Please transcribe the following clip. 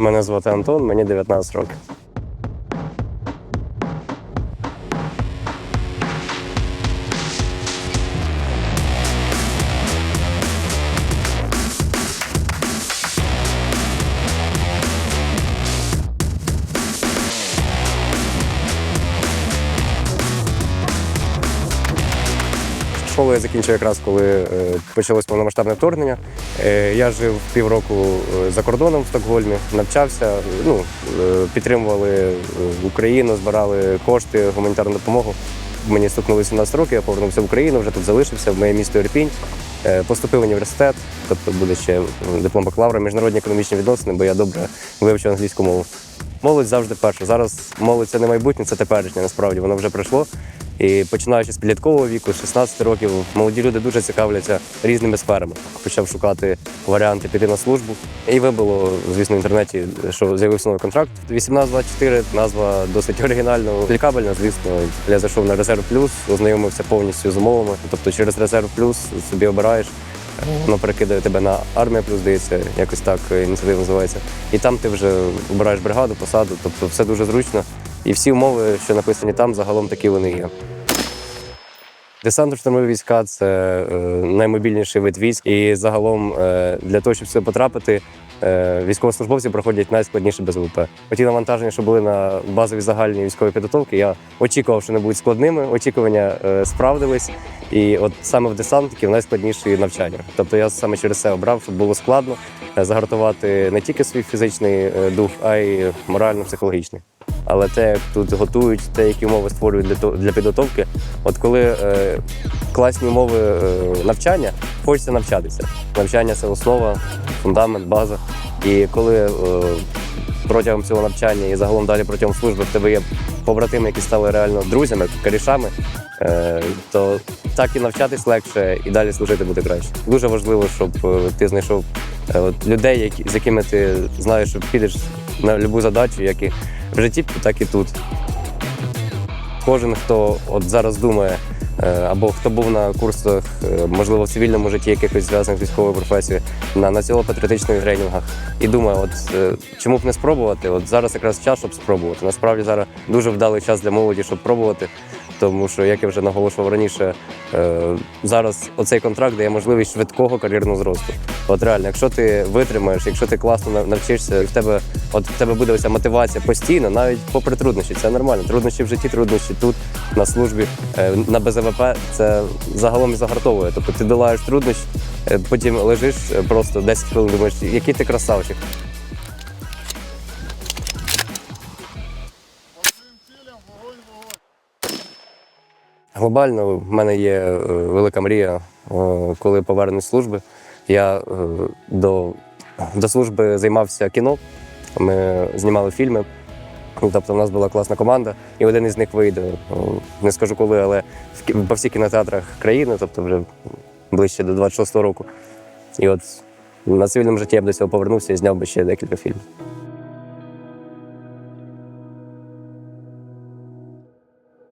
Мене звати Антон, мені 19 років. Школу я закінчив якраз коли е, почалось повномасштабне вторгнення. Е, Я жив півроку е, за кордоном в Стокгольмі, навчався, ну, підтримували Україну, збирали кошти, гуманітарну допомогу. Мені стукнуло 17 років, я повернувся в Україну, вже тут залишився, в моє місто Ірпінь. Поступив в університет, тобто буде ще диплом бакалавра, міжнародні економічні відносини, бо я добре вивчив англійську мову. Молодь завжди перша. Зараз молодь це не майбутнє, це теперішнє. Насправді воно вже пройшло. І починаючи з підліткового віку, з 16 років, молоді люди дуже цікавляться різними сферами. Почав шукати варіанти піти на службу. І вибило, звісно, в інтернеті, що з'явився новий контракт. 18-24, назва досить оригінальна, клікабельна, звісно. Я зайшов на резерв плюс, ознайомився повністю з умовами. Тобто через резерв плюс собі обираєш. Воно перекидає тебе на армія плюс, здається, якось так е, ініціатива називається. І там ти вже обираєш бригаду, посаду, тобто все дуже зручно. І всі умови, що написані там, загалом такі вони є. Десантно-штурмові війська це е, наймобільніший вид військ. І загалом е, для того, щоб сюди потрапити, е, військовослужбовці проходять найскладніше без ВП. Ті навантаження, що були на базовій загальній військовій підготовці, я очікував, що не будуть складними. Очікування справдились. І от саме в десантників найскладніші навчання. Тобто я саме через це обрав, щоб було складно загартувати не тільки свій фізичний дух, а й морально-психологічний. Але те, як тут готують, те, які умови створюють для для підготовки, от коли е, класні умови е, навчання, хочеться навчатися. Навчання це основа, фундамент, база. І коли е, протягом цього навчання і загалом далі протягом служби в тебе є побратими, які стали реально друзями, корішами, е, то так і навчатись легше, і далі служити буде краще. Дуже важливо, щоб е, ти знайшов от, людей, які, з якими ти знаєш, що підеш на будь-яку задачу, як і в житті, так і тут. Кожен, хто от зараз думає, е, або хто був на курсах, е, можливо, в цивільному житті якихось зв'язаних з військовою професією, на національно-патріотичних тренінгах, і думає, от е, чому б не спробувати? От зараз якраз час, щоб спробувати. Насправді зараз дуже вдалий час для молоді, щоб пробувати. Тому що, як я вже наголошував раніше, е, зараз оцей контракт дає можливість швидкого кар'єрного зросту. От реально, якщо ти витримаєш, якщо ти класно навчишся, і в тебе от в тебе буде оця мотивація постійно, навіть попри труднощі, це нормально. Труднощі в житті, труднощі тут, на службі, е, на БЗВП, це загалом і загартовує. Тобто ти долаєш труднощі, е, потім лежиш просто 10 хвилин, думаєш, який ти красавчик. Глобально в мене є е, велика мрія, е, коли повернусь з служби. Я е, до, до служби займався кіно. Ми знімали фільми. Тобто, в нас була класна команда, і один із них вийде. Не скажу коли, але по всіх кінотеатрах країни, тобто вже ближче до 26-го року. І от на цивільному житті я б до цього повернувся і зняв би ще декілька фільмів.